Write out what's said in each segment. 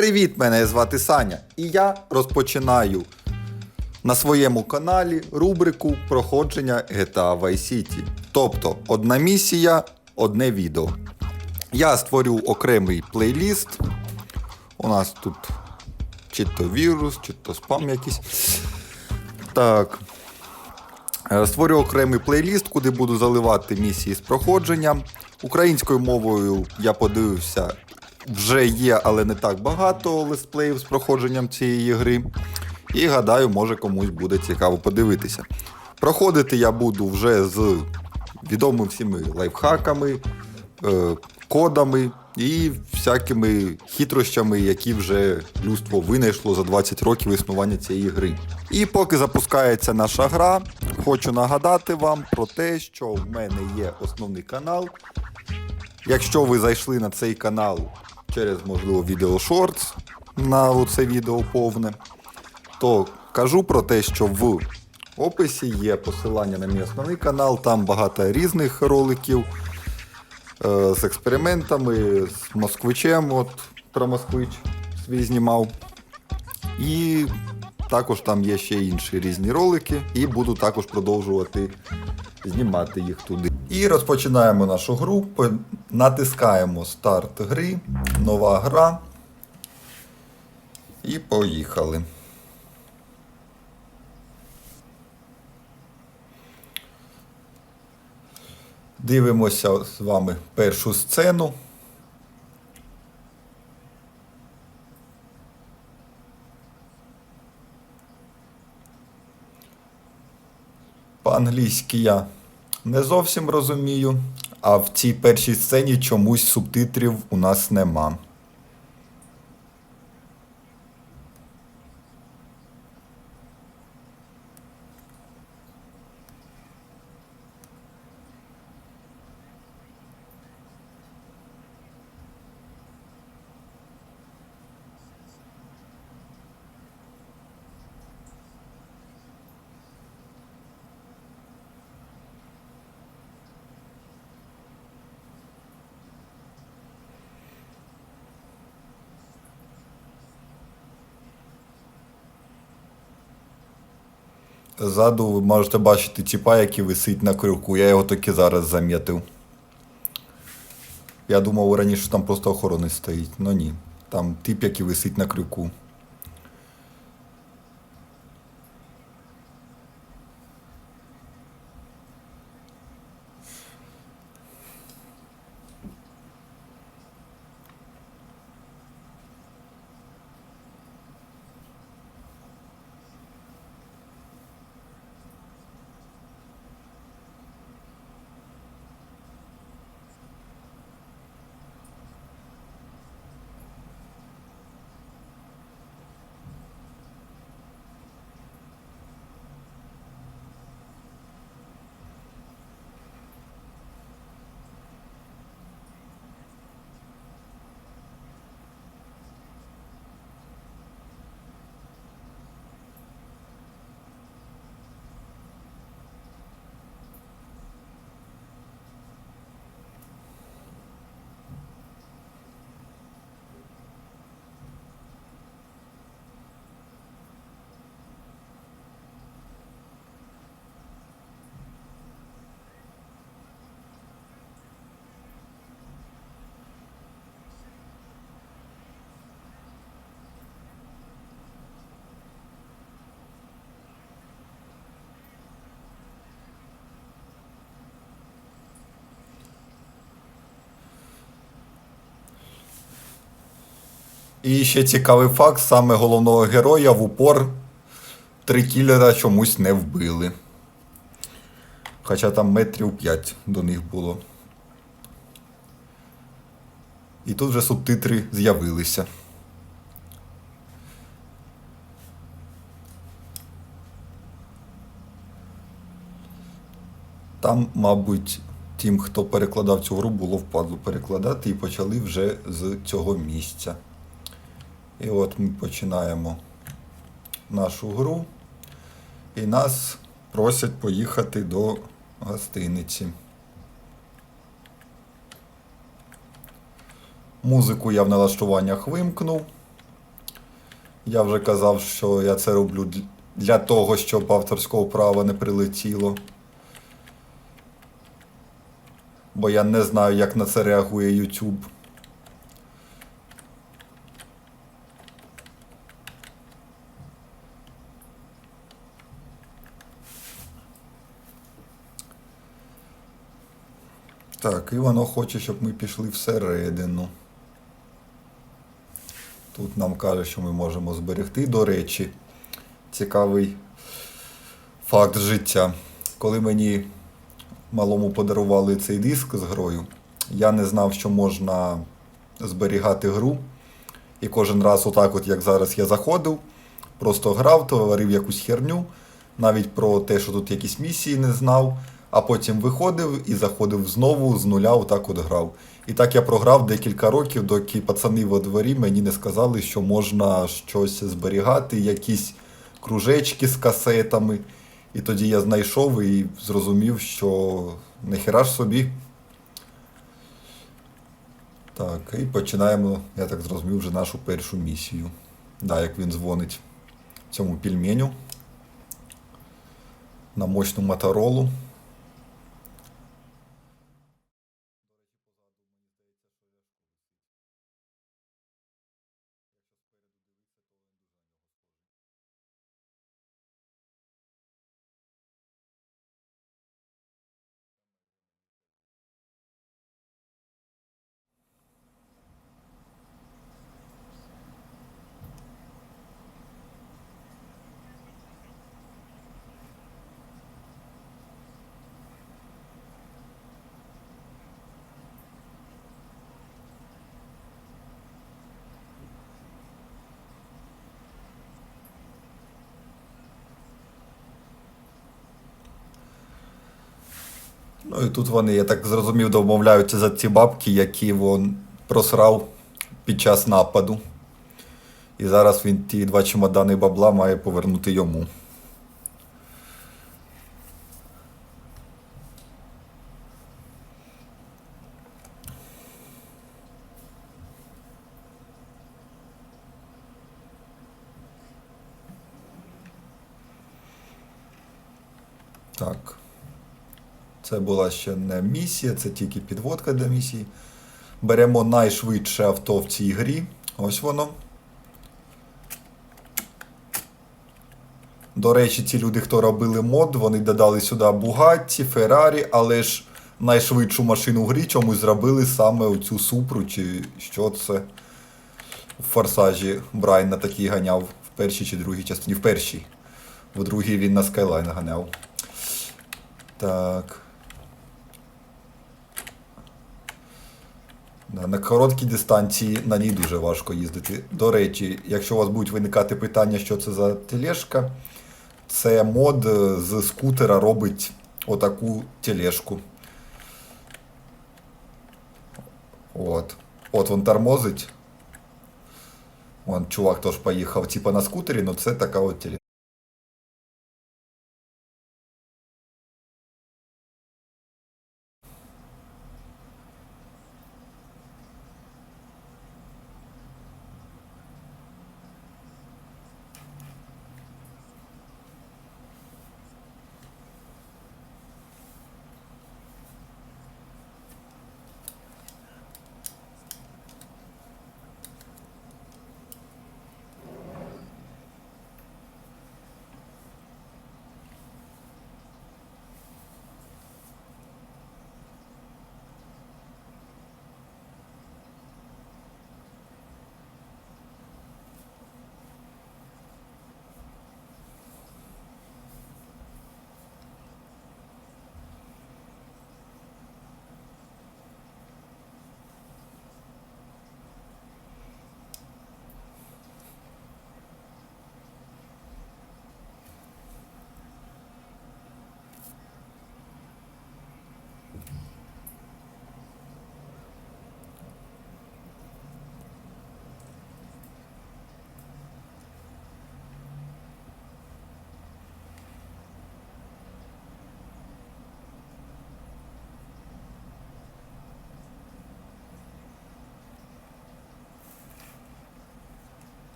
Привіт, мене звати Саня, і я розпочинаю на своєму каналі рубрику проходження GTA Vice City. Тобто одна місія, одне відео. Я створю окремий плейліст. У нас тут чи то вірус, чи то спам якийсь. Так. Е, Створю окремий плейліст, куди буду заливати місії з проходження. Українською мовою я подивився, вже є, але не так багато летсплеїв з проходженням цієї гри. І гадаю, може комусь буде цікаво подивитися. Проходити я буду вже з відомими всіми лайфхаками, е, кодами і всякими хитрощами, які вже людство винайшло за 20 років існування цієї гри. І поки запускається наша гра, хочу нагадати вам про те, що в мене є основний канал. Якщо ви зайшли на цей канал через, можливо, відео Shorts на це відео повне, то кажу про те, що в описі є посилання на мій основний канал, там багато різних роликів е, з експериментами, з москвичем, от про москвич свій знімав. І також там є ще інші різні ролики, і буду також продовжувати знімати їх туди. І розпочинаємо нашу гру. Натискаємо старт гри, нова гра. І поїхали. Дивимося з вами першу сцену. По-англійськи я не зовсім розумію, а в цій першій сцені чомусь субтитрів у нас нема. Ззаду ви можете бачити тіпа, який висить на крюку. Я його таки зараз замітив. Я думав раніше, що там просто охоронець стоїть. Ну ні. Там тип, який висить на крюку. І ще цікавий факт: саме головного героя в упор три кілера чомусь не вбили. Хоча там метрів 5 до них було. І тут вже субтитри з'явилися. Там, мабуть, тим, хто перекладав цю гру, було впадло перекладати і почали вже з цього місця. І от ми починаємо нашу гру, і нас просять поїхати до гостиниці. Музику я в налаштуваннях вимкнув. Я вже казав, що я це роблю для того, щоб авторського права не прилетіло. Бо я не знаю, як на це реагує YouTube. Так, і воно хоче, щоб ми пішли всередину. Тут нам каже, що ми можемо зберегти. До речі, цікавий факт життя. Коли мені малому подарували цей диск з грою, я не знав, що можна зберігати гру. І кожен раз, отак, от як зараз я заходив, просто грав, творив якусь херню, навіть про те, що тут якісь місії не знав, а потім виходив і заходив знову з нуля, отак от грав. І так я програв декілька років, доки пацани во дворі мені не сказали, що можна щось зберігати, якісь кружечки з касетами. І тоді я знайшов і зрозумів, що нехера ж собі. Так, і починаємо, я так зрозумів, вже нашу першу місію. Да, як він дзвонить цьому пельменю на мощну моторолу. Ну і тут вони, я так зрозумів, домовляються за ці бабки, які він просрав під час нападу. І зараз він ті два чемодани бабла має повернути йому. Так. Це була ще не місія, це тільки підводка для місії. Беремо найшвидше авто в цій грі. Ось воно. До речі, ті люди, хто робили мод, вони додали сюди Bugatti, Ferrari, але ж найшвидшу машину в грі чомусь зробили саме оцю супру, чи що це в форсажі Брайан на такій ганяв в першій чи другій частині. В першій. В другій він на Skyline ганяв. Так. На короткій дистанції на ній дуже важко їздити. До речі, якщо у вас будуть виникати питання, що це за тележка, це мод е, з скутера робить отаку тележку. От. От він тормозить. Вон чувак теж поїхав типа на скутері, але це така от тележка.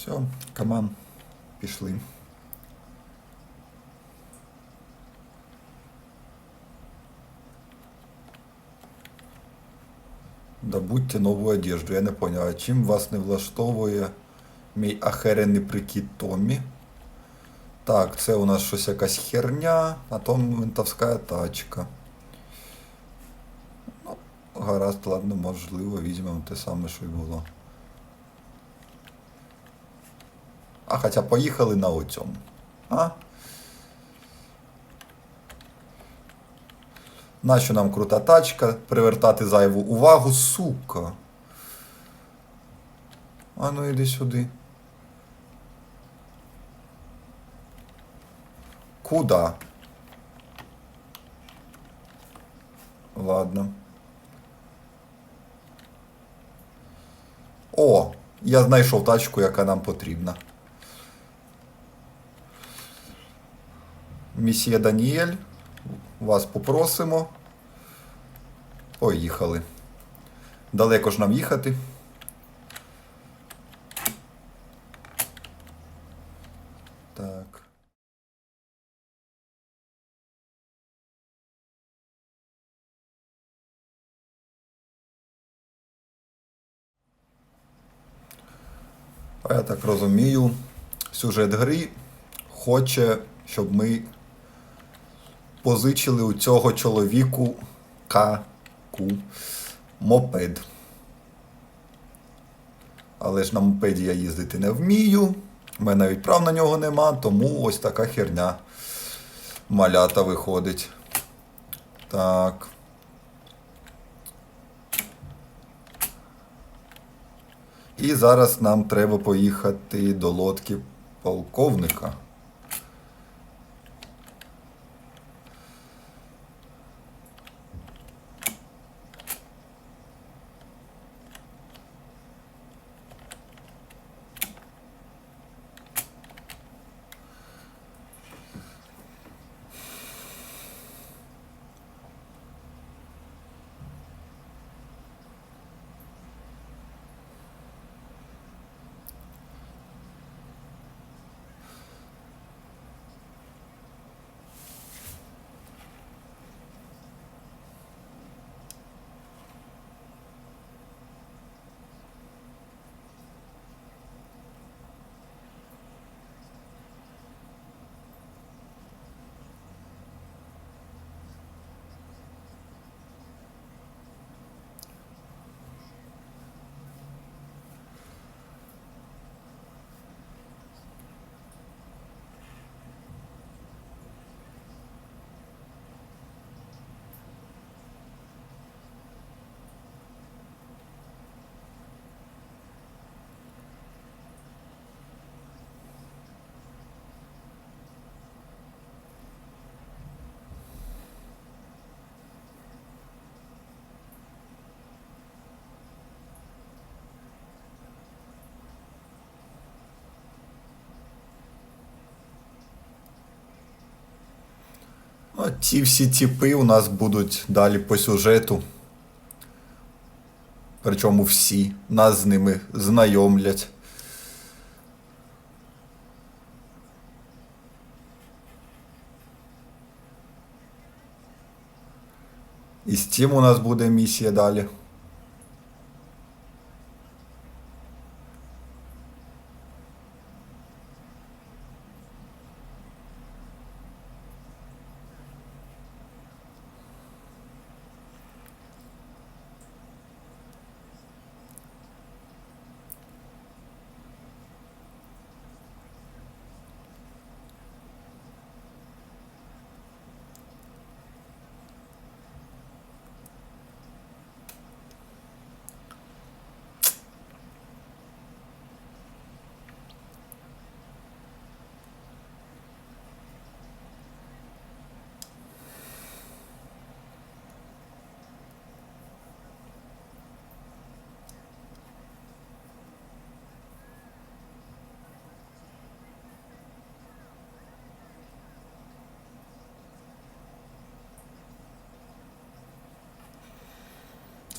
Все, каман, пішли. Добудьте нову одежду. Я не понял, а чим вас не влаштовує мій ахеренний прикид Томмі? Так, це у нас щось якась херня, а то ментовська тачка. Ну, гаразд, ладно, можливо, візьмемо те саме, що й було. А хоча поїхали на оцьому. А? Нащо нам крута тачка? Привертати зайву увагу, сука. А ну іди сюди. Куда? Ладно. О, я знайшов тачку, яка нам потрібна. Місія Даніель, вас попросимо. Поїхали. Далеко ж нам їхати. Так. А Я так розумію, сюжет гри хоче, щоб ми позичили у цього чоловіку К-ку мопед. Але ж на мопеді я їздити не вмію. У мене навіть прав на нього нема, тому ось така херня малята виходить. Так. І зараз нам треба поїхати до лодки полковника. А ті всі тіпи у нас будуть далі по сюжету. Причому всі нас з ними знайомлять. І з цим у нас буде місія далі.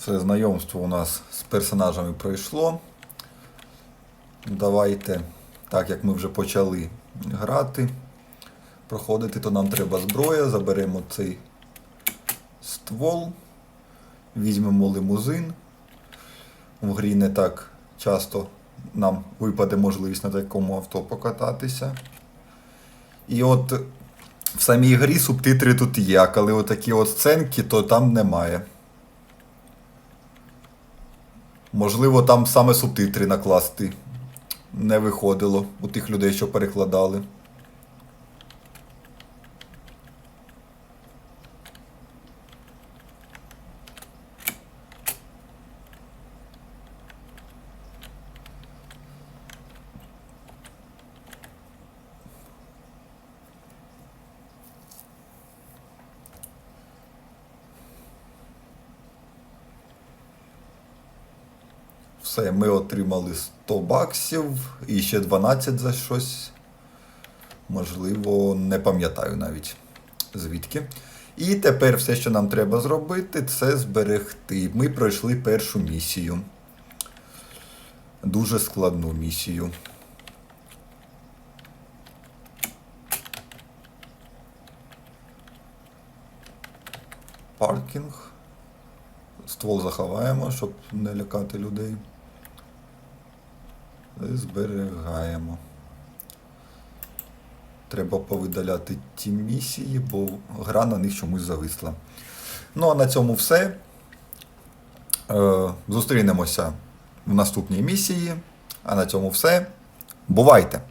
Все знайомство у нас з персонажами пройшло. Давайте, так як ми вже почали грати, проходити, то нам треба зброя. Заберемо цей ствол, візьмемо лимузин. В грі не так часто нам випаде можливість на такому авто покататися. І от в самій грі субтитри тут є, а коли отакі от сценки, то там немає. Можливо, там саме субтитри накласти не виходило у тих людей, що перекладали. Все, ми отримали 100 баксів і ще 12 за щось. Можливо, не пам'ятаю навіть звідки. І тепер все, що нам треба зробити, це зберегти. Ми пройшли першу місію. Дуже складну місію. Паркінг. Ствол заховаємо, щоб не лякати людей. Зберігаємо. Треба повидаляти ті місії, бо гра на них чомусь зависла. Ну а на цьому все. Е, зустрінемося в наступній місії. А на цьому все. Бувайте!